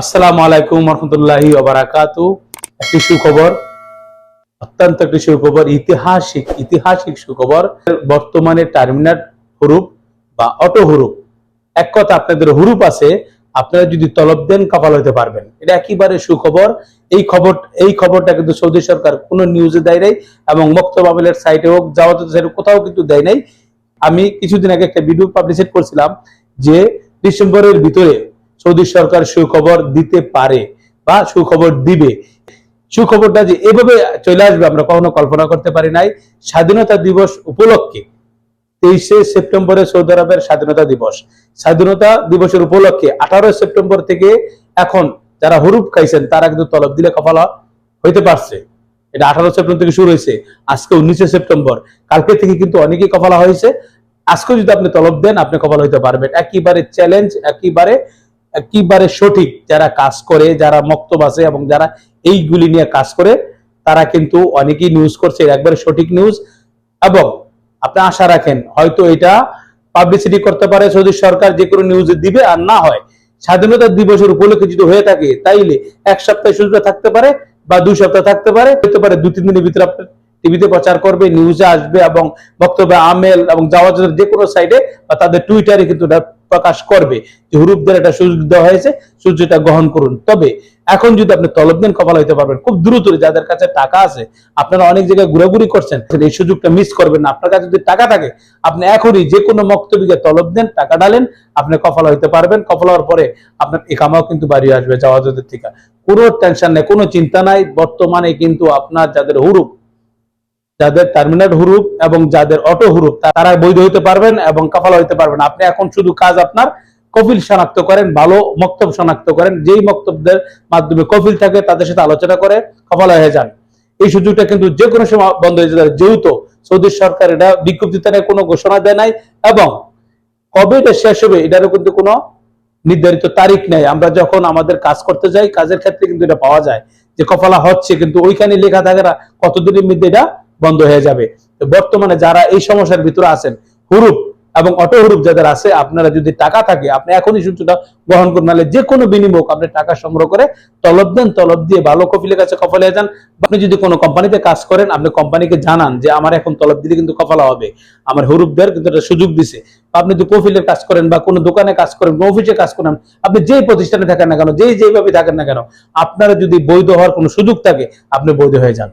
আসসালামু আলাইকুম রহমতুল্লাহি ওবারাকাতু। একটি সুখবর, অত্যন্ত একটি সুখবর, ইতিহাসিক ইতিহাসিক সুখবর। বর্তমানে টার্মিনাল হুরুপ বা অটো হুরুপ, এক কথা আপনাদের হুরুপ আছে, আপনারা যদি তলব দেন কপাল হতে পারবেন। এটা একেবারে সুখবর। এই খবর, এই খবরটা কিন্তু সৌদি সরকার কোনো নিউজে দেয় নাই এবং মক্তব আমিলের সাইটে হোক জাওয়াত সাইটে কোথাও কিন্তু দেয় নাই। আমি কিছুদিন আগে একটা ভিডিও পাবলিশ করছিলাম যে ডিসেম্বরের ভিতরে সৌদি সরকার সুখবর দিতে পারে বা সুখবর দিবে। সুখবরটা যে এভাবে চলে আসবে আমরা কখনো কল্পনা করতে পারি নাই। স্বাধীনতা দিবস উপলক্ষে তেইশে সেপ্টেম্বরে সৌদি আরবের স্বাধীনতা দিবস। স্বাধীনতা দিবসের উপলক্ষে আঠারো সেপ্টেম্বর থেকে এখন যারা হুরুপ খাইছেন, তারা কিন্তু তলব দিলে কপালা হইতে পারছে। এটা আঠারো সেপ্টেম্বর থেকে শুরু হয়েছে, আজকে উনিশে সেপ্টেম্বর। কালকে থেকে কিন্তু অনেকেই কপালা হয়েছে। আজকে যদি আপনি তলব দেন, আপনি কপাল হইতে পারবেন। একেবারে চ্যালেঞ্জ একেবারে একেবারে সঠিক যারা কাজ করে, যারা মক্তব আছে এবং যারা এইগুলি নিয়ে কাজ করে, তারা কিন্তু অনেকেই নিউজ করছে। একবারে সঠিক নিউজ এবং আপনি আশা রাখেন, হয়তো এটা পাবলিসিটি করতে পারে সৌদি সরকার যে কোনো নিউজ দিবে আর না হয়। স্বাধীনতা দিবসের উপলক্ষে যদি হয়ে থাকে, তাইলে এক সপ্তাহে সুযোগ থাকতে পারে বা দুই সপ্তাহ থাকতে পারে। হতে পারে দু তিন দিনের ভিতরে আপনার টিভিতে প্রচার করবে নিউজে আসবে এবং বক্তব্য আমেল এবং জাওয়াজের যে কোনো সাইডে বা তাদের টুইটারে কিন্তু প্রকাশ করবে যে হুরুপদের একটা সুযোগ দেওয়া হয়েছে সুযোগটা গ্রহণ করুন। তবে এখন যদি আপনি তলব দেন কপাল হইতে পারবেন, খুব দ্রুত যাদের কাছে টাকা আছে, আপনারা অনেক জায়গায় ঘোরাঘুরি করছেন এই সুযোগটা মিস করবেন না। আপনার কাছে যদি টাকা থাকে, আপনি এখনই যে কোনো মক্তবিকে তলব দেন, টাকা ডালেন আপনি কপাল হইতে পারবেন। কপাল হওয়ার পরে আপনার একামাও কিন্তু বাড়িয়ে আসবে জাওয়াজের থেকে। কোনো টেনশন নেই, কোনো চিন্তা নাই। বর্তমানে কিন্তু আপনার যাদের হুরুপ যাদের টার্মিনাল হুরুপ এবং যাদের অটো হুরুপ তারা বৈধ হতে পারবেন এবং কাফালা হতে পারবেন। আপনি এখন শুধু কাজ আপনার কফিল শনাক্ত করেন, ভালো মক্তব শনাক্ত করেন। যেই মক্তবদের মাধ্যমে কফিল থাকে, তাদের সাথে আলোচনা করে কফালা হয়ে যান। এই সুযোগটা কিন্তু যে কোনো সময় বন্ধ হয়ে যেতে যেহেতু সৌদি সরকার এটা বিজ্ঞপ্তিতে কোনো ঘোষণা দেয় নাই এবং কবে এটা শেষ হবে, এটারও কিন্তু কোনো নির্ধারিত তারিখ নেই। আমরা যখন আমাদের কাজ করতে যাই, কাজের ক্ষেত্রে কিন্তু এটা পাওয়া যায়। যে কফালা হচ্ছে, কিন্তু ওইখানে লেখা থাকে না কতদিনের মধ্যে এটা বন্ধ হয়ে যাবে। বর্তমানে যারা এই সমস্যার ভিতরে আছেন, হুরুপ এবং অটো হুরুপ যাদের আছে, আপনারা যদি টাকা থাকে, আপনি এখনই সূত্রটা গ্রহণ করুন, নাহলে যে কোনো বিনিময় আপনি টাকা সংগ্রহ করে তলব দেন, তলব দিয়ে ভালো কফিলের কাছে কফলে যান। আপনি যদি কোনো কোম্পানিতে কাজ করেন, আপনি কোম্পানিকে জানান যে, আমার এখন তলব দিলে কিন্তু কফলা হবে। আমার হুরুপদের কিন্তু একটা সুযোগ দিছে। আপনি যদি কফিলের কাজ করেন বা কোনো দোকানে কাজ করেন অফিসে কাজ করেন, আপনি যেই প্রতিষ্ঠানে থাকেন না কেন, যেই যেইভাবে থাকেন না কেন, আপনারা যদি বৈধ হওয়ার কোনো সুযোগ থাকে, আপনি বৈধ হয়ে যান।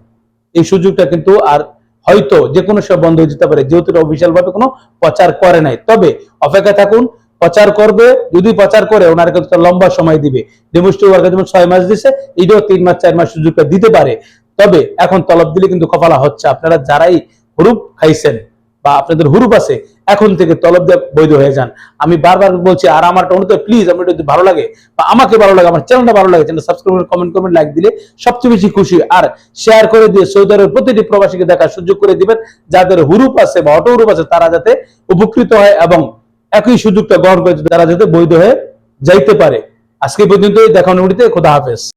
এই সুযোগটা কিন্তু আর হয়তো যে কোনো সময় বন্ধ হয়ে যেতে পারে। যেহেতু অফিসিয়াল ভাবে কোনো প্রচার করে নাই। তবে অপেক্ষা থাকুন, প্রচার করবে, যদি প্রচার করে ওনার কিন্তু লম্বা সময় দিবে। ডেমোস্ট্রি ওয়ার্কার যেমন ছয় মাস দিছে এইটাও তিন মাস, চার মাস সুযোগটা দিতে পারে। তবে এখন তলব দিলে কিন্তু কপালা হচ্ছে। আপনারা যারাই হুরুপ খাইছেন বা আপনাদের হুরুপ আছে, এখন থেকে তলব দিয়ে বৈধ হয়ে যান। আমি বারবার বলছি, আর আমার অনুরোধ প্লিজ আমার যদি ভালো লাগে বা আমাকে ভালো লাগে, আমার চ্যানেলটা ভালো লাগে চ্যানেল সাবস্ক্রাইব করে কমেন্ট করবেন লাইক দিলে সবচেয়ে বেশি খুশি। আর শেয়ার করে দিয়ে সৌদি আরবের প্রতিটি প্রবাসীকে দেখার সুযোগ করে দিবেন, যাদের হুরুপ আছে বা অটো হুরুপ আছে, তারা যাতে উপকৃত হয় এবং একই সুযোগটা গ্রহণ করে, তারা যাতে বৈধ হয়ে যাইতে পারে। আজকে পর্যন্ত দেখানো খোদা হাফেজ।